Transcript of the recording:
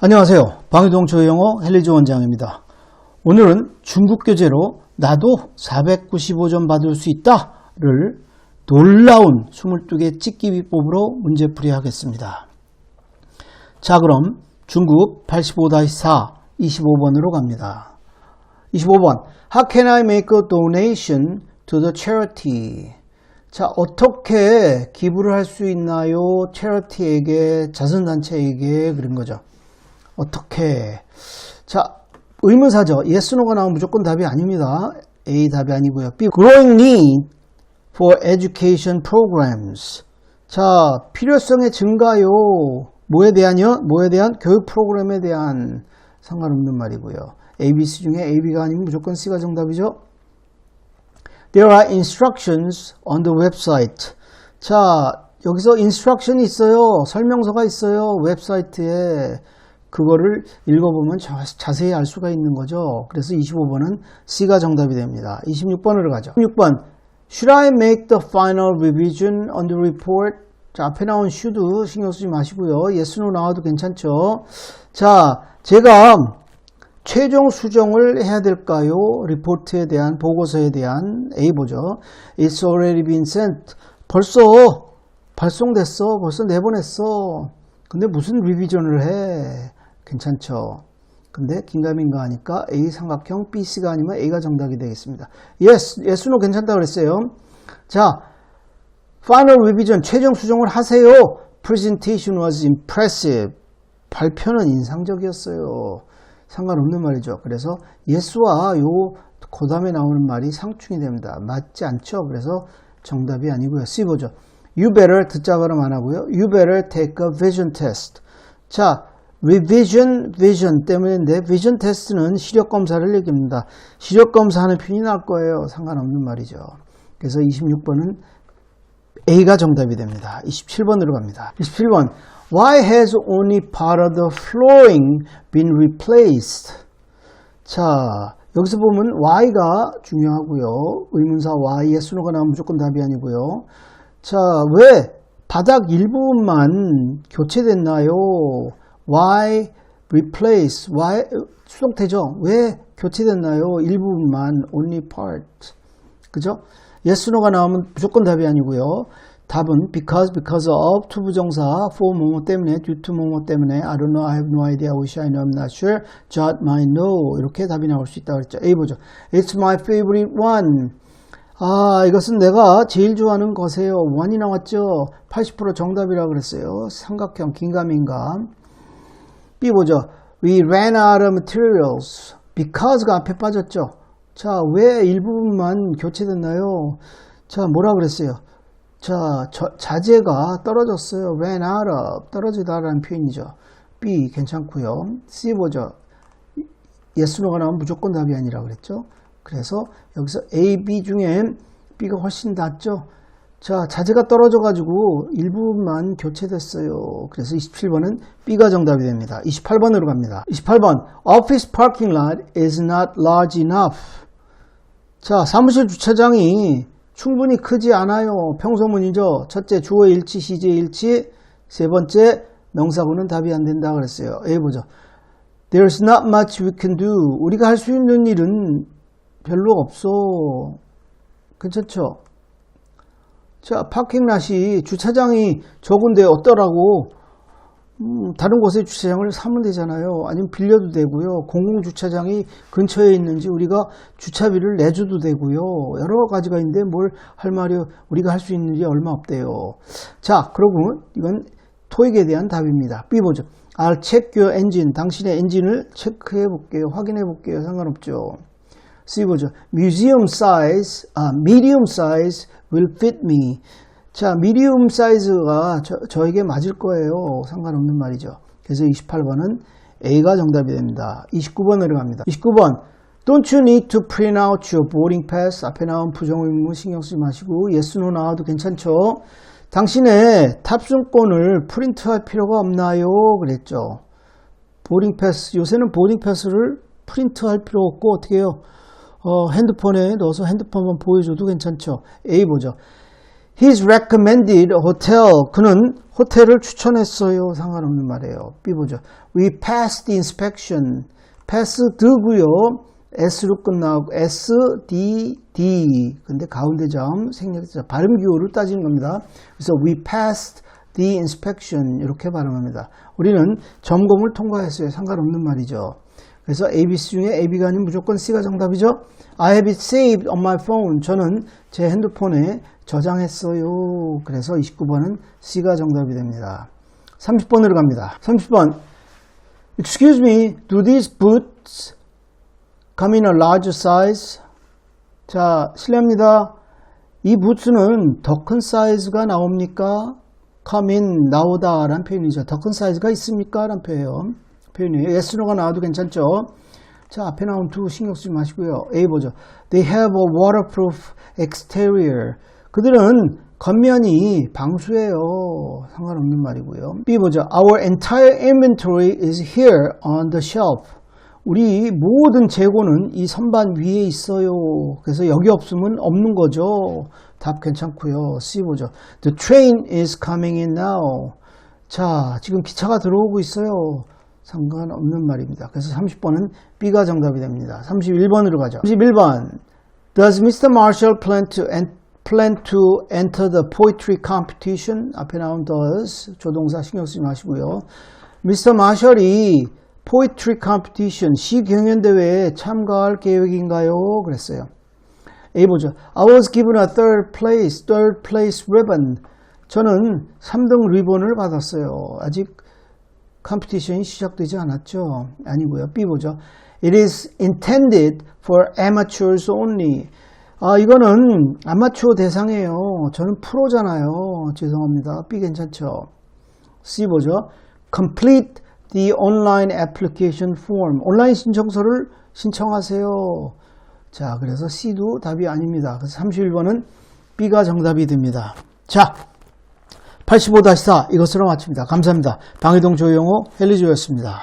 안녕하세요. 방위동 조영호 헬리즈 원장입니다. 오늘은 중국 교재로 나도 495점 받을 수 있다 를 놀라운 22개 찍기 비법으로 문제풀이 하겠습니다. 자 그럼 중국 85-4 25번으로 갑니다. 25번 How can I make a donation to the charity? 자 어떻게 기부를 할 수 있나요? charity에게 자선단체에게 그런 거죠. 어떻게 자 의문사죠. yes, 나오면 무조건 답이 아닙니다. A 답이 아니고요. B growing need for education programs 자 필요성의 증가요. 뭐에 대한요? 뭐에 대한 교육 프로그램에 대한 상관없는 말이고요. A, B, C 중에 A, B가 아니면 무조건 C가 정답이죠. There are instructions on the website. 자, 여기서 instruction이 있어요. 설명서가 있어요. 웹사이트에. 그거를 읽어보면 자, 자세히 알 수가 있는 거죠. 그래서 25번은 C가 정답이 됩니다. 26번으로 가죠. 26번. Should I make the final revision on the report? 자, 앞에 나온 should 신경 쓰지 마시고요. yes, no 나와도 괜찮죠. 자, 제가 최종 수정을 해야 될까요? 리포트에 대한 보고서에 대한 A 보죠. It's already been sent. 벌써 발송됐어. 벌써 내보냈어. 근데 무슨 리비전을 해? 괜찮죠. 근데 긴가민가 하니까 A 삼각형 BC가 아니면 A가 정답이 되겠습니다. Yes, yes, no 괜찮다 그랬어요. 자, final revision 최종 수정을 하세요. Presentation was impressive. 발표는 인상적이었어요. 상관없는 말이죠. 그래서 예수와 요 고담에 나오는 말이 상충이 됩니다. 맞지 않죠? 그래서 정답이 아니고요. C 보죠. You better 듣자 발음 안 하고요. You better take a vision test. 자, revision, vision 때문인데 vision test는 시력 검사를 얘기합니다. 시력 검사하는 편이 날 거예요. 상관없는 말이죠. 그래서 26번은 A가 정답이 됩니다. 27번으로 갑니다. 27번 Why has only part of the flooring been replaced? 자, 여기서 보면 Y가 중요하고요. 의문사 Y의 순호가 나오면 무조건 답이 아니고요. 자, 왜 바닥 일부분만 교체됐나요? Why replace? Why 수동태죠? 왜 교체됐나요? 일부분만 only part. 그죠? yes, no가 나오면 무조건 답이 아니고요. 답은 because, because of 투부정사 for 뭐뭐 때문에 due to 뭐뭐 때문에 I don't know, I have no idea, wish I know, I'm not sure, just might know 이렇게 답이 나올 수 있다고 그랬죠. A 보죠. It's my favorite one. 아 이것은 내가 제일 좋아하는 것이에요. 원이 나왔죠. 80% 정답이라고 그랬어요. 삼각형 긴가민감. B 보죠. We ran out of materials. Because가 앞에 빠졌죠. 자, 왜 일부분만 교체됐나요? 자, 뭐라 그랬어요? 자, 저, 자재가 떨어졌어요. ran out of. 떨어지다라는 표현이죠. B 괜찮고요. C 보죠. no가 나오면 무조건 답이 아니라 그랬죠. 그래서 여기서 A, B 중에 B가 훨씬 낫죠. 자, 자재가 떨어져가지고 일부만 교체됐어요. 그래서 27번은 B가 정답이 됩니다. 28번으로 갑니다. 28번 Office parking lot is not large enough. 자, 사무실 주차장이 충분히 크지 않아요. 평소문이죠. 첫째, 주어 일치, 시제 일치. 세 번째, 명사구는 답이 안 된다 그랬어요. A 보죠. There's not much we can do. 우리가 할 수 있는 일은 별로 없어. 괜찮죠? 자, 파킹랏이 주차장이 적은데 어떠라고 음, 다른 곳에 주차장을 사면 되잖아요. 아니면 빌려도 되고요. 공공주차장이 근처에 있는지 우리가 주차비를 내줘도 되고요. 여러 가지가 있는데 뭘 할 말이 우리가 할 수 있는 일이 얼마 없대요. 자, 그러고 이건 토익에 대한 답입니다. B 보죠. Check your engine. 당신의 엔진을 체크해 볼게요. 확인해 볼게요. 상관없죠. C 보죠. Museum size, 아, medium size will fit me. 자, 미디움 사이즈가 저, 저에게 맞을 거예요. 상관없는 말이죠. 그래서 28번은 A가 정답이 됩니다. 29번으로 갑니다. 29번 Don't you need to print out your boarding pass? 앞에 나온 부정의문 신경 쓰지 마시고 yes, no 나와도 괜찮죠. 당신의 탑승권을 프린트할 필요가 없나요? 그랬죠. 보딩 패스 요새는 보딩 패스를 프린트할 필요 없고 어떻게 해요? 어, 핸드폰에 넣어서 핸드폰만 보여줘도 괜찮죠. A 보죠. He's recommended a hotel. 그는 호텔을 추천했어요. 상관없는 말이에요. B 보죠. We passed the inspection. pass 드고요. S로 끝나고 S, D, D. 근데 가운데 점 생략자 발음 기호를 따지는 겁니다. 그래서 we passed the inspection 이렇게 발음합니다. 우리는 점검을 통과했어요. 상관없는 말이죠. 그래서 ABC 중에 AB가 아닌 무조건 C가 정답이죠. I have it saved on my phone. 저는 제 핸드폰에 저장했어요. 그래서 29번은 C가 정답이 됩니다. 30번으로 갑니다. 30번. Excuse me, do these boots come in a large size? 자, 실례합니다. 이 부츠는 더 큰 사이즈가 나옵니까? come in, 나오다 라는 표현이죠. 더 큰 사이즈가 있습니까? 라는 표현. 표현이에요. yes로가 나와도 괜찮죠? 자, 앞에 나온 두 신경 쓰지 마시고요. A 보죠. They have a waterproof exterior. 그들은 겉면이 방수예요. 상관없는 말이고요. B 보죠. Our entire inventory is here on the shelf. 우리 모든 재고는 이 선반 위에 있어요. 그래서 여기 없으면 없는 거죠. 답 괜찮고요. C 보죠. The train is coming in now. 자, 지금 기차가 들어오고 있어요. 상관없는 말입니다. 그래서 30번은 B가 정답이 됩니다. 31번으로 가죠. 31번. Does Mr. Marshall plan to, en- plan to enter the poetry competition? 앞에 나온 does. 조동사 신경 쓰지 마시고요. Mr. Marshall이 poetry competition, 시 경연 대회에 참가할 계획인가요? 그랬어요. A 보죠. I was given a third place, third place ribbon. 저는 3등 리본을 받았어요. 아직 컴피티션이 시작되지 않았죠. 아니고요. B 보죠. It is intended for amateurs only. 아, 이거는 아마추어 대상이에요. 저는 프로잖아요. 죄송합니다. B 괜찮죠? C 보죠. Complete the online application form. 온라인 신청서를 신청하세요. 자, 그래서 C도 답이 아닙니다. 그래서 31번은 B가 정답이 됩니다. 자, 85-4 이것으로 마칩니다. 감사합니다. 방해동 조용호 헬리조였습니다.